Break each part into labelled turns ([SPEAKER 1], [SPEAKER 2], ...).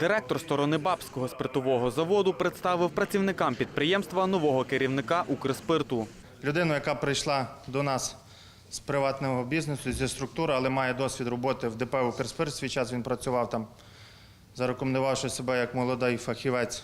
[SPEAKER 1] Директор сторони Бабського спиртового заводу представив працівникам підприємства нового керівника Укрспирту.
[SPEAKER 2] Людину, яка прийшла до нас з приватного бізнесу, зі структури, але має досвід роботи в ДП «Укрспирт». Свій час він працював там, зарекомендувавши себе як молодий фахівець.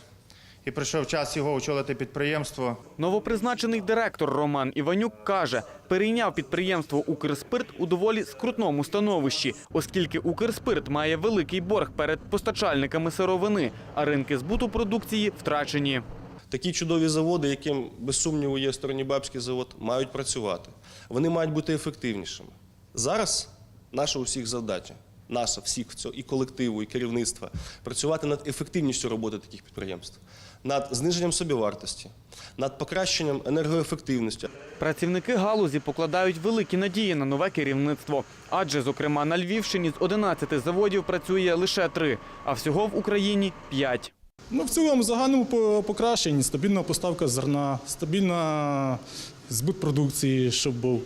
[SPEAKER 2] І прийшов час його очолити підприємство.
[SPEAKER 1] Новопризначений директор Роман Іванюк каже, перейняв підприємство Укрспирт у доволі скрутному становищі, оскільки Укрспирт має великий борг перед постачальниками сировини, а ринки збуту продукції втрачені.
[SPEAKER 3] Такі чудові заводи, яким без сумніву є Сторонібабський завод, мають працювати. Вони мають бути ефективнішими. Зараз наша усіх завдача, наша всіх цього і колективу, і керівництва працювати над ефективністю роботи таких підприємств, над зниженням собівартості, над покращенням енергоефективності.
[SPEAKER 1] Працівники галузі покладають великі надії на нове керівництво. Адже, зокрема, на Львівщині з 11 заводів працює лише три, а всього в Україні п'ять.
[SPEAKER 4] Ну, в цілому загальному по- покращенні, стабільна поставка зерна, стабільна збут продукції, щоб був,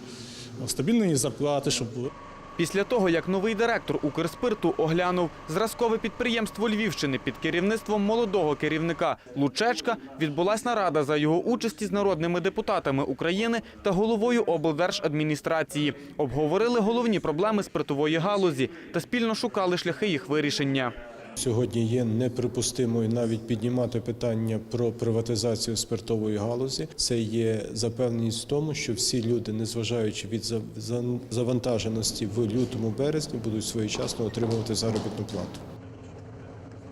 [SPEAKER 4] стабільні зарплати, щоб були.
[SPEAKER 1] Після того, як новий директор Укрспирту оглянув зразкове підприємство Львівщини під керівництвом молодого керівника Лучечка, відбулась нарада за його участі з народними депутатами України та головою облдержадміністрації. Обговорили головні проблеми спиртової галузі та спільно шукали шляхи їх вирішення.
[SPEAKER 5] Сьогодні є неприпустимою навіть піднімати питання про приватизацію спиртової галузі. Це є запевненість в тому, що всі люди, незважаючи від за- за- завантаженості в лютому березні, будуть своєчасно отримувати заробітну плату.